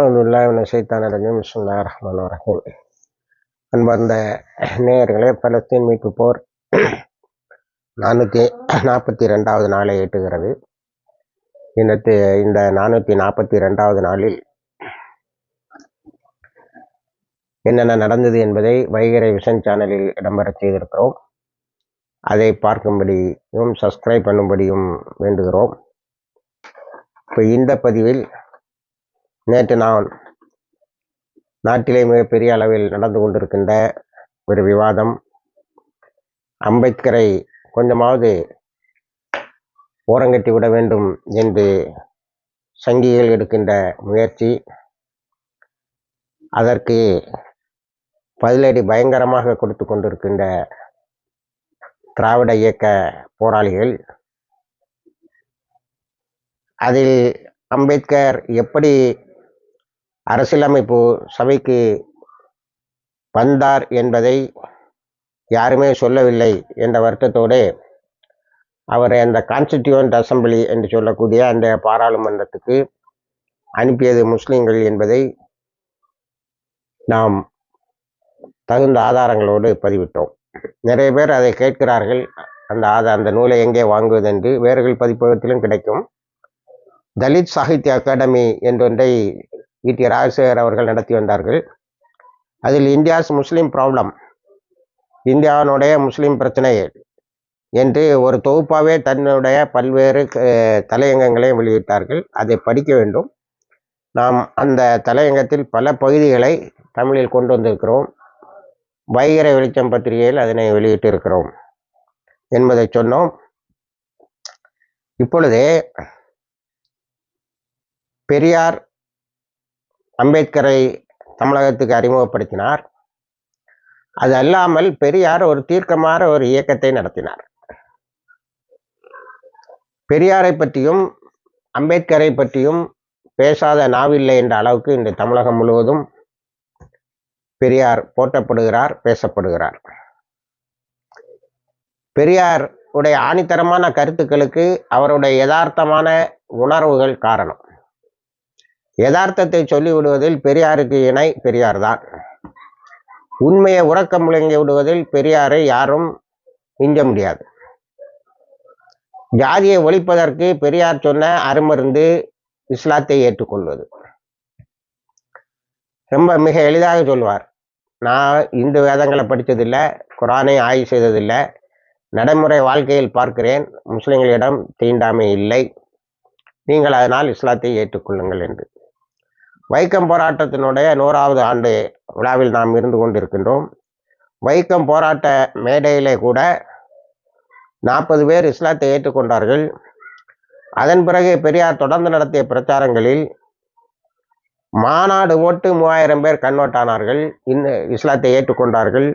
அவுதுல்லாஹின சைத்தான ரஜீம். பிஸ்மில்லா ரஹ்மான் ரஹீம். அன்பார்ந்த நேயர்களே பலஸ்தீன் மீட்பு போர் நானூற்றி நாற்பத்தி ரெண்டாவது நாளை எட்டுகிறது. இன்னத்து இந்த நானூற்றி நாற்பத்தி ரெண்டாவது நாளில் என்னென்ன நடந்தது என்பதை வைகரை விஷன் சேனலில் இடம்பெற செய்திருக்கிறோம். அதை பார்க்கும்படியும் சப்ஸ்கிரைப் பண்ணும்படியும் வேண்டுகிறோம். இப்போ இந்த பதிவில் நேற்று நான் நாட்டிலே மிகப்பெரிய அளவில் நடந்து கொண்டிருக்கின்ற ஒரு விவாதம். அம்பேத்கரை கொஞ்சமாவது ஓரங்கட்டி விட வேண்டும் என்று சங்கிகள் எடுக்கின்ற முயற்சி. அதற்கு பதிலடி பயங்கரமாக கொடுத்து கொண்டிருக்கின்ற திராவிட இயக்க போராளிகள். அதில் அம்பேத்கர் எப்படி அரசியலமைப்பு சபைக்கு வந்தார் என்பதை யாருமே சொல்லவில்லை என்ற வருத்தத்தோடு அவர் அந்த கான்ஸ்டிடியூவன்ட் அசம்பிளி என்று சொல்லக்கூடிய அந்த பாராளுமன்றத்துக்கு அனுப்பியது முஸ்லீம்கள் என்பதை நாம் தகுந்த ஆதாரங்களோடு பதிவிட்டோம். நிறைய பேர் அதை கேட்கிறார்கள். அந்த ஆதார் அந்த நூலை எங்கே வாங்குவது என்று. வேர்கள் பதிப்பகத்திலும் கிடைக்கும். தலித் சாகித்ய அகாடமி என்றொன்றை டி. ராஜசேகர் அவர்கள் நடத்தி வந்தார்கள். அதில் இந்தியாஸ் முஸ்லீம் ப்ராப்ளம். இந்தியாவினுடைய முஸ்லீம் பிரச்சனை என்று ஒரு தொகுப்பாகவே தன்னுடைய பல்வேறு தலையங்கங்களை வெளியிட்டார்கள். அதை படிக்க வேண்டும். நாம் அந்த தலையங்கத்தில் பல பகுதிகளை தமிழில் கொண்டு வந்திருக்கிறோம். வைகர வெளிச்சம் பத்திரிகையில் அதனை வெளியிட்டிருக்கிறோம் என்பதை சொன்னோம். இப்பொழுதே பெரியார் அம்பேத்கரை தமிழகத்துக்கு அறிமுகப்படுத்தினார். அது அல்லாமல் பெரியார் ஒரு தீர்க்கமான ஒரு இயக்கத்தை நடத்தினார். பெரியாரை பற்றியும் அம்பேத்கரை பற்றியும் பேசாத நாவில்லை என்ற அளவுக்கு இந்த தமிழகம் முழுவதும் பெரியார் போற்றப்படுகிறார் பேசப்படுகிறார். பெரியார் உடைய ஆணித்தரமான கருத்துக்களுக்கு அவருடைய யதார்த்தமான உணர்வுகள் காரணம். யதார்த்தத்தை சொல்லிவிடுவதில் பெரியாருக்கு இணை பெரியார் தான் உண்மையை உறக்கம் முழங்கி விடுவதில் பெரியாரை யாரும் மிஞ்ச முடியாது. ஜாதியை ஒழிப்பதற்கு பெரியார் சொன்ன அருமருந்து இஸ்லாத்தை ஏற்றுக்கொள்வது. ரொம்ப மிக எளிதாக சொல்வார். நான் இந்து வேதங்களை படித்ததில்லை குரானை ஆய்வு செய்ததில்லை. நடைமுறை வாழ்க்கையில் பார்க்கிறேன் முஸ்லிம்களிடம் தீண்டாமை இல்லை. நீங்கள் அதனால் இஸ்லாத்தை ஏற்றுக்கொள்ளுங்கள் என்று. வைக்கம் போராட்டத்தினுடைய நூறாவது ஆண்டு விழாவில் நாம் இருந்து கொண்டிருக்கின்றோம். வைக்கம் போராட்ட மேடையிலே கூட நாற்பது பேர் இஸ்லாத்தை ஏற்றுக்கொண்டார்கள். அதன் பிறகு பெரியார் தொடர்ந்து நடத்திய பிரச்சாரங்களில் மாநாடு ஓட்டு மூவாயிரம் பேர் கண்ணோட்டானார்கள். இன்னும் இஸ்லாத்தை ஏற்றுக்கொண்டார்கள்.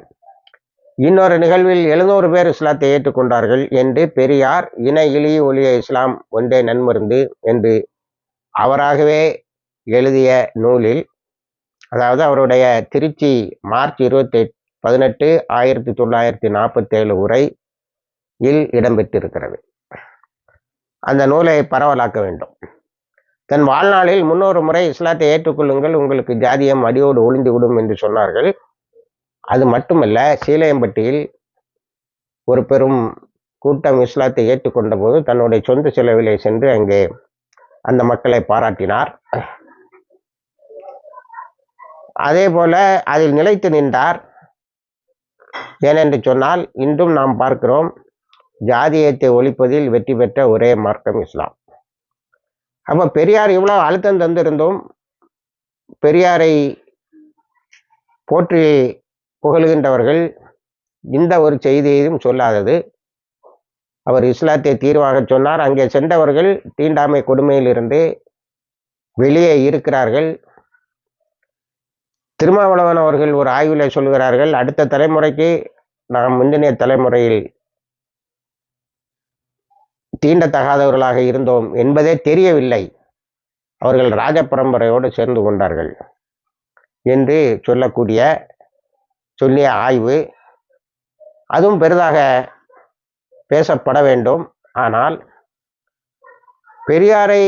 இன்னொரு நிகழ்வில் எழுநூறு பேர் இஸ்லாத்தை ஏற்றுக்கொண்டார்கள் என்று பெரியார் இன இழி ஒளிய இஸ்லாம் ஒன்றே நன்மருந்து என்று அவராகவே எழுதிய நூலில் அதாவது அவருடைய திருச்சி மார்ச் இருபத்தி பதினெட்டு ஆயிரத்தி தொள்ளாயிரத்தி நாற்பத்தேழு உரை இல் இடம்பெற்றிருக்கிறது. அந்த நூலை பரவலாக்க வேண்டும். தன் வாழ்நாளில் முன்னொரு முறை இஸ்லாத்தை ஏற்றுக்கொள்ளுங்கள் உங்களுக்கு ஜாதியம் அடியோடு ஒளிந்து விடும் என்று சொன்னார்கள். அது மட்டுமல்ல சீலையம்பட்டியில் ஒரு பெரும் கூட்டம் இஸ்லாத்தை ஏற்றுக்கொண்ட போது தன்னுடைய சொந்த செலவிலே சென்று அங்கே அந்த மக்களை பாராட்டினார். அதே போல அதில் நிலைத்து நின்றார். ஏனென்று சொன்னால் இன்றும் நாம் பார்க்கிறோம் ஜாதியத்தை ஒழிப்பதில் வெற்றி பெற்ற ஒரே மார்க்கம் இஸ்லாம். அப்போ பெரியார் இவ்வளோ அழுத்தம் தந்திருந்தோம் பெரியாரை போற்றி புகழுகின்றவர்கள் இந்த ஒரு செய்தியையும் சொல்லாதது. அவர் இஸ்லாத்தை தீர்வாக சொன்னார். அங்கே சென்றவர்கள் தீண்டாமை கொடுமையிலிருந்து வெளியே இருக்கிறார்கள். திருமாவளவன் அவர்கள் ஒரு ஆய்வில் சொல்கிறார்கள் அடுத்த தலைமுறைக்கு நாம் முந்தினிய தலைமுறையில் தீண்டத்தகாதவர்களாக இருந்தோம் என்பதே தெரியவில்லை. அவர்கள் ராஜ பரம்பரையோடு சேர்ந்து கொண்டார்கள் என்று சொல்லக்கூடிய சொல்லிய ஆய்வு அதுவும் பெரிதாக பேசப்பட வேண்டும். ஆனால் பெரியாரை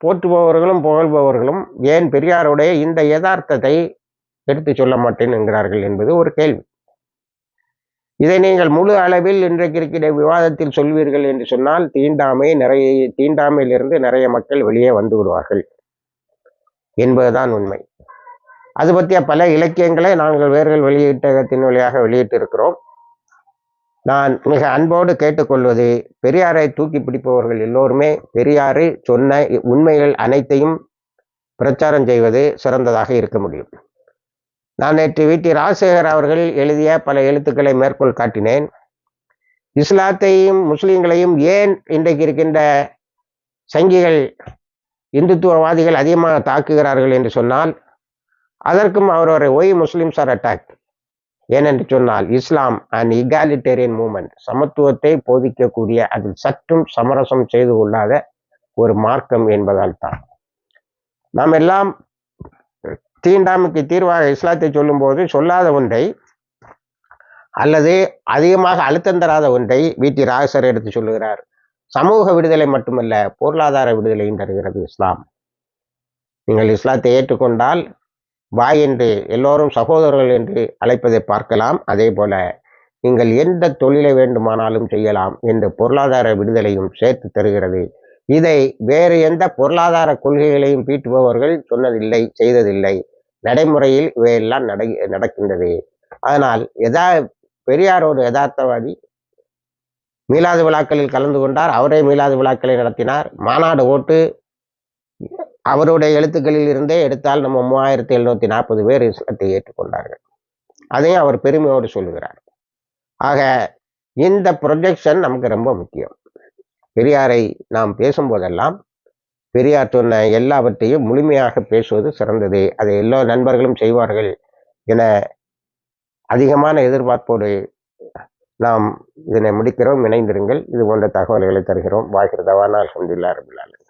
போற்றுபவர்களும் புகழ்பவர்களும் ஏன் பெரியாருடைய இந்த யதார்த்தத்தை எடுத்து சொல்ல மாட்டேன் என்கிறார்கள் என்பது ஒரு கேள்வி. இதை நீங்கள் முழு அளவில் இன்றைக்கு இருக்கிற விவாதத்தில் சொல்வீர்கள் என்று சொன்னால் தீண்டாமை நிறைய தீண்டாமையிலிருந்து நிறைய மக்கள் வெளியே வந்து விடுவார்கள் என்பதுதான் உண்மை. அது பற்றிய பல இலக்கியங்களை நாங்கள் வேர்கள் வெளியீட்டகத்தின் வழியாக வெளியிட்டு இருக்கிறோம் நான் மிக அன்போடு கேட்டுக்கொள்வது பெரியாரை தூக்கி பிடிப்பவர்கள் எல்லோருமே பெரியாரை சொன்ன உண்மைகள் அனைத்தையும் பிரச்சாரம் செய்வது சிறந்ததாக இருக்க முடியும். நான் நேற்று வீட்டி ராஜசேகர் அவர்கள் எழுதிய பல எழுத்துக்களை மேற்கோள் காட்டினேன். இஸ்லாத்தையும் முஸ்லீம்களையும் ஏன் இன்றைக்கு இருக்கின்ற சங்கிகள் இந்துத்துவவாதிகள் அதிகமாக தாக்குகிறார்கள் என்று சொன்னால் அதற்கும் அவர் ஒரு ஒய் முஸ்லிம்ஸ் ஆர் அட்டாக் ஏனென்று சொன்னால் இஸ்லாம் அண்ட் இகாலிட்டேரியன் மூமெண்ட் சமத்துவத்தை போதிக்கக்கூடிய அதில் சற்றும் சமரசம் செய்து கொள்ளாத ஒரு மார்க்கம் என்பதால் தான். நாம் எல்லாம் தீண்டாமைக்கு தீர்வாக இஸ்லாத்தை சொல்லும்போது சொல்லாத ஒன்றை அல்லது அதிகமாக அழுத்தம் தராத ஒன்றை வீட்டி ராகசர் எடுத்து சொல்லுகிறார். சமூக விடுதலை மட்டுமல்ல பொருளாதார விடுதலையும் தருகிறது இஸ்லாம். நீங்கள் இஸ்லாத்தை ஏற்றுக்கொண்டால் வாய் என்று எல்லோரும் சகோதரர்கள் என்று அழைப்பதை பார்க்கலாம். அதே போல நீங்கள் எந்த தொழிலை வேண்டுமானாலும் செய்யலாம் என்ற பொருளாதார விடுதலையும் சேர்த்து தருகிறது. இதை வேறு எந்த பொருளாதார கொள்கைகளையும் பீட்டுபவர்கள் சொன்னதில்லை செய்ததில்லை. நடைமுறையில் இவையெல்லாம் நடை நடக்கின்றது. அதனால் எதா பெரியார் ஒரு யதார்த்தவாதி மீளாது விழாக்களில் கலந்து கொண்டார். அவரே மீளாது விழாக்களை நடத்தினார். மாநாடு ஓட்டு அவருடைய எழுத்துக்களில் இருந்தே எடுத்தால் நம்ம மூவாயிரத்தி எழுநூத்தி நாற்பது பேர் இஸ்லாத்தை ஏற்றுக்கொண்டார்கள். அதையும் அவர் பெருமையோடு சொல்லுகிறார். ஆக இந்த ப்ரொஜெக்ஷன் நமக்கு ரொம்ப முக்கியம். பெரியாரை நாம் பேசும்போதெல்லாம் பெரியார் சொன்ன எல்லாவற்றையும் முழுமையாக பேசுவது சிறந்தது. அதை எல்லா நண்பர்களும் செய்வார்கள் என அதிகமான எதிர்பார்ப்போடு நாம் இதனை முடிக்கிறோம். இணைந்திருங்கள். இது போன்ற தகவல்களை தருகிறோம். வாய்கிறதவான அலமதுல்லா ரபுல்லாலும்